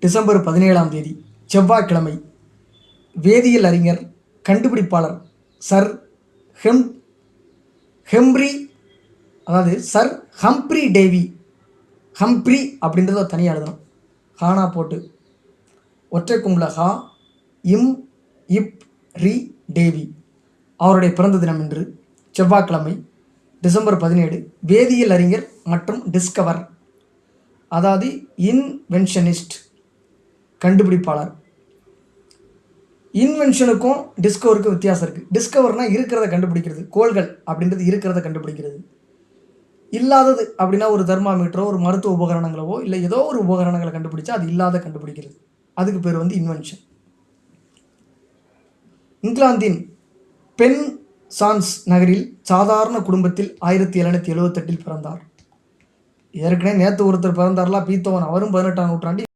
December பதினேழாம் தேதி செவ்வாய்க்கிழமை. வேதியியல் அறிஞர் கண்டுபிடிப்பாளர் சர் ஹெம் ஹெம்ப்ரி அதாவது சர் ஹம்ப்ரி டேவி. ஹம்ப்ரி அப்படின்றத தனியாக எழுதணும். ஹானா போட்டு. ஒற்றை கும்பல ஹா இம் இப் ரி டேவி. அவருடைய பிறந்த தினம் இன்று செவ்வாய்க்கிழமை டிசம்பர் பதினேழு. வேதியியல் அறிஞர் மற்றும் டிஸ்கவர். அதாவது இன்வென்ஷனிஸ்ட். கண்டுபிடிப்பாளர். இன்வென்ஷனுக்கும் டிஸ்கவருக்கும் வித்தியாசம் இருக்குது டிஸ்கவர்னா இருக்கிறத கண்டுபிடிக்கிறது. கோள்கள் அப்படின்றது இருக்கிறத கண்டுபிடிக்கிறது. இல்லாதது அப்படின்னா ஒரு தெர்மாமீட்டரோ ஒரு மருத்துவ உபகரணங்களவோ இல்லை ஏதோ ஒரு உபகரணங்களை கண்டுபிடிச்சா அது இல்லாத கண்டுபிடிக்கிறது. அதுக்கு பேர் வந்து இன்வென்ஷன் இங்கிலாந்தின் பென் சான்ஸ் நகரில் சாதாரண குடும்பத்தில் ஆயிரத்தி எழுநூற்றி எழுவத்தெட்டில் பிறந்தார். ஏற்கனவே நேற்று ஒருத்தர் பிறந்தார்லாம் பீத்தவன். அவரும் பதினெட்டாம் நூற்றாண்டு